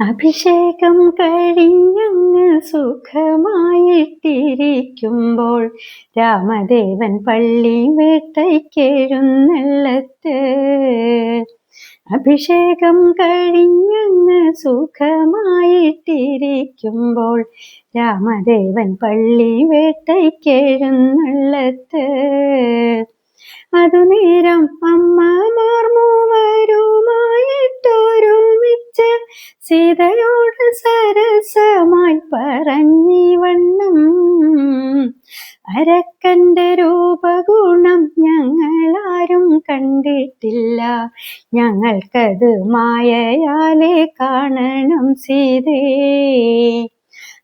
അഭിഷേകം കഴിഞ്ഞങ്ങ് സുഖമായിട്ടിരിക്കുമ്പോൾ രാമദേവൻ പള്ളി വേട്ടയ്ക്കെഴുന്നള്ളത്ത്. അഭിഷേകം കഴിഞ്ഞങ്ങ് സുഖമായിട്ടിരിക്കുമ്പോൾ രാമദേവൻ പള്ളി വേട്ടയ്ക്കെഴുന്നള്ളത്ത്. അതു നേരം അമ്മമാർ മൂവരുമായിട്ടൊരുമിച്ച് സീതയോട് സരസമായി പറഞ്ഞിവണ്ണം. അരക്കന്റെ രൂപഗുണം ഞങ്ങളാരും കണ്ടിട്ടില്ല. ഞങ്ങൾക്കത് മായയാലേ കാണണം സീതേ.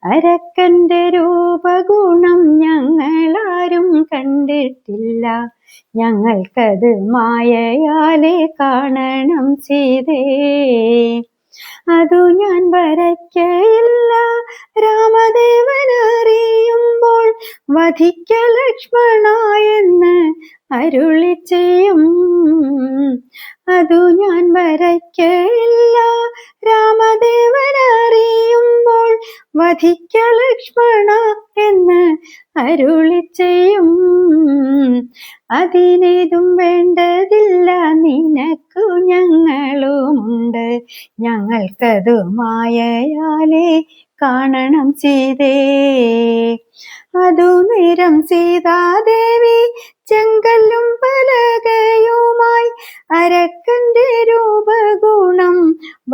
അരക്കന്റെ രൂപഗുണം ഞങ്ങളാരും കണ്ടിട്ടില്ല. ഞങ്ങൾക്കത് മായയാലേ കാണണം സീതേ. അതു ഞാൻ വരയ്ക്കയില്ല. രാമദേവൻ അറിയുമ്പോൾ വധിക്ക ലക്ഷ്മണ എന്ന് അരുളി ചെയ്യും. അതു ഞാൻ വരയ്ക്കയില്ല. രാമദേവൻ അറിയുമ്പോൾ വധിക്ക ലക്ഷ്മണ എന്ന് അരുളി ചെയ്യും. അതിനേതും വേണ്ടതില്ല. നിനക്കു ഞങ്ങളുമുണ്ട്. ഞങ്ങൾക്കതു മായയാലേ കാണണം ചെയ്തേ. അതു നേരം സീതാദേവി ചെങ്കല്ലും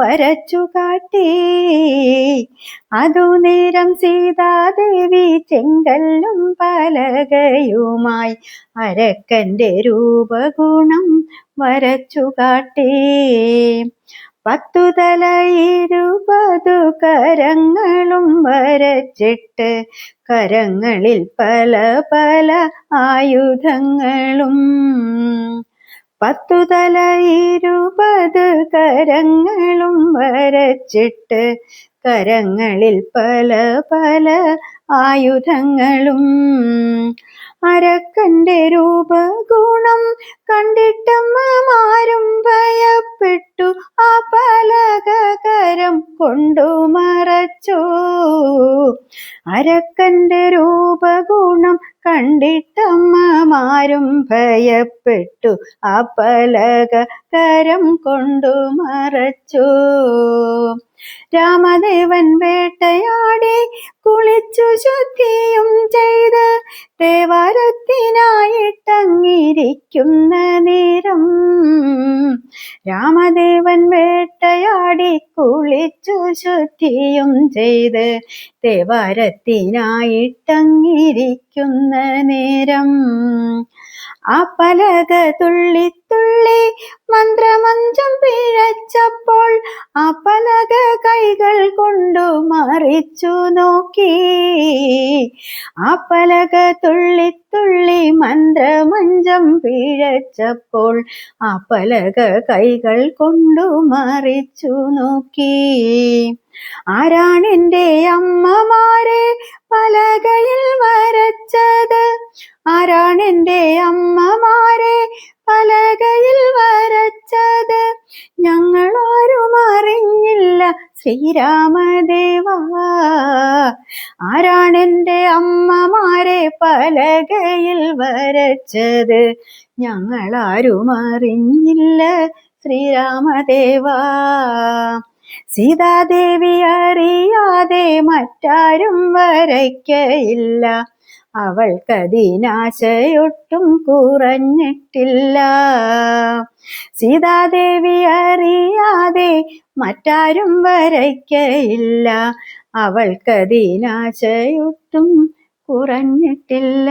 വരച്ചു കാട്ടി. അതു നേരം സീതാദേവി ചെങ്കല്ലും പലകയുമായി അരക്കന്റെ രൂപഗുണം വരച്ചു കാട്ടി. പത്തു തല ഇരുപതു കരങ്ങളും വരച്ചിട്ട് കരങ്ങളിൽ പല പല ആയുധങ്ങളും. പത്തു തല ഇരുപത് കരങ്ങളും വരച്ചിട്ട് കരങ്ങളിൽ പല പല ആയുധങ്ങളും. അരക്കന്റെ രൂപഗുണം കണ്ടിട്ടമ്മമാരും ഭയപ്പെട്ടു. ആ പലകരം കൊണ്ടു മറച്ചു. അരക്കന്റെ രൂപഗുണം കണ്ടിട്ടമ്മമാരും ഭയപ്പെട്ടു. ആ പലക കരം കൊണ്ടു മറച്ചു. രാമദേവൻ വേട്ടയാടി കുളിച്ചു ശുദ്ധിയും ചെയ്ത് ദേവാരത്തിനായിട്ടങ്ങിരിക്കുന്ന നേരം. രാമദേവൻ ശുദ്ധിയും ചെയ്ത് തേവാരത്തിനായിട്ടങ്ങിരിക്കുന്ന നേരം ആ പലക തുള്ളി തുള്ളി മന്ത്രമഞ്ചം പിഴച്ചപ്പോൾ ആ പലക കൈകൾ കൊണ്ടു മറിച്ചു നോക്കി. ആ പലക തുള്ളി തുള്ളി മന്ത്രമഞ്ചം പിഴച്ചപ്പോൾ ആ പലക കൈകൾ കൊണ്ടു മറിച്ചു നോക്കി. ആരാണെന്റെ അമ്മമാരെ പലകയിൽ വരച്ചത്? ആരാണെന്റെ അമ്മമാരെ പലകയിൽ വരച്ചത് ഞങ്ങളാരും അറിഞ്ഞില്ല. ശ്രീരാമദേവ ആരാണെന്റെ അമ്മമാരെ പലകയിൽ വരച്ചത്? ഞങ്ങളാരും അറിഞ്ഞില്ല. ശ്രീരാമദേവ സീതാദേവി അറിയാതെ മറ്റാരും വരയ്ക്കയില്ല. അവൾക്കതിനാശയൊട്ടും കുറഞ്ഞിട്ടില്ല. സീതാദേവി അറിയാതെ മറ്റാരും വരയ്ക്കയില്ല. അവൾക്കതിനാശയൊട്ടും കുറഞ്ഞിട്ടില്ല.